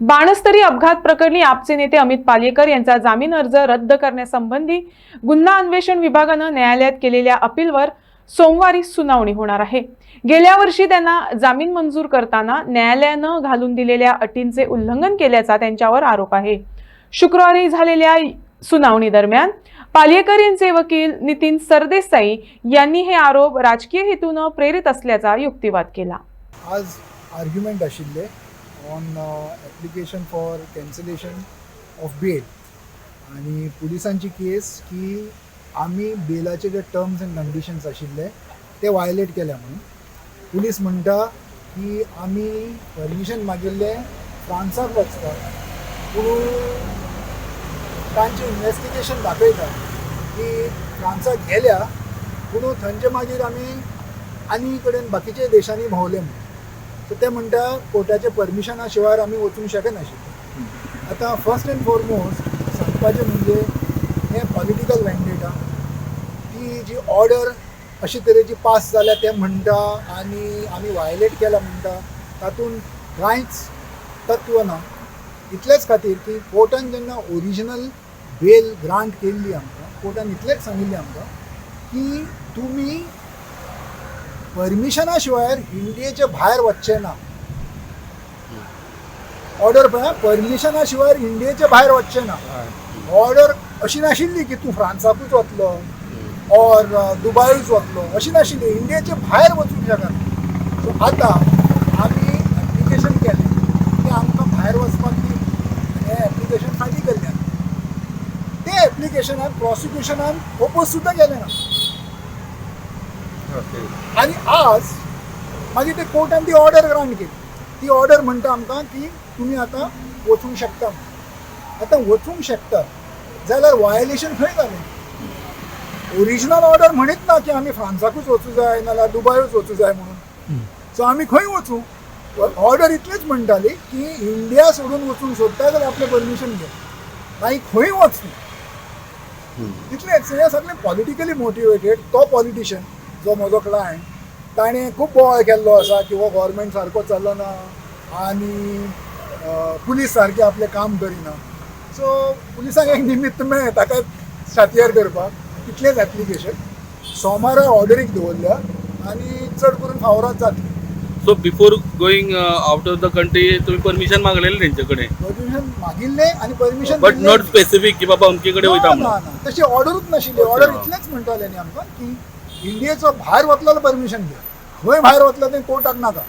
बाणस्तरी अपघात प्रकरणी आपचे नेते अमित पालेकर यांचा जामीन अर्ज रद्द करण्यासंबंधी गुन्हा अन्वेषण विभागानं न्यायालयात केलेल्या अपीलवर सोमवारी सुनावणी होणार आहे. गेल्या वर्षी त्यांना जामीन मंजूर करताना न्यायालयानं घालून दिलेल्या अटींचे उल्लंघन केल्याचा त्यांच्यावर आरोप आहे. शुक्रवारी झालेल्या सुनावणी दरम्यान पालेकर यांचे वकील नितीन सरदेसाई यांनी हे आरोप राजकीय हेतूनं प्रेरित असल्याचा युक्तिवाद केला. आज आर्ग्युमेंट आशिल्ले on application for cancellation of bail आणि पुलिसांची केस की आम्ही बेलाचे जे टर्म्स अँड कंडिशन्स आशिल्ले ते वायलेट केल्या म्हणून. पुलीस म्हणटा की आमी परमिशन मागिल्ले फ्रांसाक वचता. पूण तांचे इन्वेस्टिगेशन दाखयता की फ्रांसाक गेल्या पूण थंयचे मागीर आमी आनी कडेन बाकीच्या देशांनी भोंवले म्हणून. सो ते म्हणटा कोर्टाच्या परमिशना शिवाय आमी वचूंक शकनाशिल्ले आतां फर्स्ट अँड फॉरमोस्ट सांगपाचें म्हणजे हें पॉलिटिकल वॅन्डेटा ती जी ऑर्डर अशे तरेची पास जाल्या ते म्हणटा आनी आमी वायलेट केला म्हणटा तातूंत कांयच तत्व ना इतलेच खातीर की कोर्टान जेन्ना ओरिजिनल बेल ग्रांट केल्ली आमकां कोर्टान इतलेंच सांगिल्लें आमकां की तुमी परमिशना शिवाय इंडियेचे भायर वचचे ना. ऑर्डर पळय परमिशना शिवाय इंडियेचे भायर वचचे ना. ऑर्डर अशी नाशिल्ली की तूं फ्रान्साकूच वतलो ऑर uh, दुबयूच वतलो अशी नाशिल्ली. इंडियेचे भायर वचूंक शकना सो आतां आमी एप्लिकेशन केलें. की आमकां भायर वचपाक दी हें एप्लिकेशन फाटीं केल्लें ते एप्लिकेशनान प्रॉसिक्युशनान ओपोज सुद्दां केलें ना. आणि आज मागीर ते कोर्टान ती ऑर्डर ग्रांट केली. ती ऑर्डर म्हणटा आमकां की तुमी आतां वचूंक शकता आतां वचूंक शकता जाल्यार वायलेशन खंय जालें? ओरिजिनल ऑर्डर म्हणीत ना की आमी फ्रांसाकूच वचूं जाय नाल्यार दुबयूच वचूं जाय म्हणून. सो आमी खंय वचूं? ऑर्डर इतलीच म्हणटाली की इंडिया सोडून वचूंक सोदता जाल्यार आपलें परमिशन घे मागीर खंय वचूं? इतलेंच हें सगळें पॉलिटिकली मोटिवेटेड तो पॉलिटिशियन जो म्हजो क्लायंट ताणें खूब बोवाळ केल्लो आसा किंवा गव्हर्मेंट सारको चलना आनी पुलीस सारकें आपलें काम करिना. सो पुलिसांक एक निमित्त मेळ्ळें ताका सातयार करपाक इतलेंच एप्लिकेशन सोमारा ऑर्डरीक दवरल्या आनी चड करून फावरात जातली so before going out of the country तुम्ही परमिशन मागलेले त्यांचे कडेन परमिशन मागिल्लें आनी परमिशन बट नॉट स्पेसिफिक की बाबा अमके कडेन वयता तशी ऑर्डरूच नाशिल्ली ऑर्डर इतलेंच म्हणटाले न्ही आमकां की इंडियेचं भायर वतलो परमिशन घे. खंय भायर वतलो तें कोर्टाक नाका.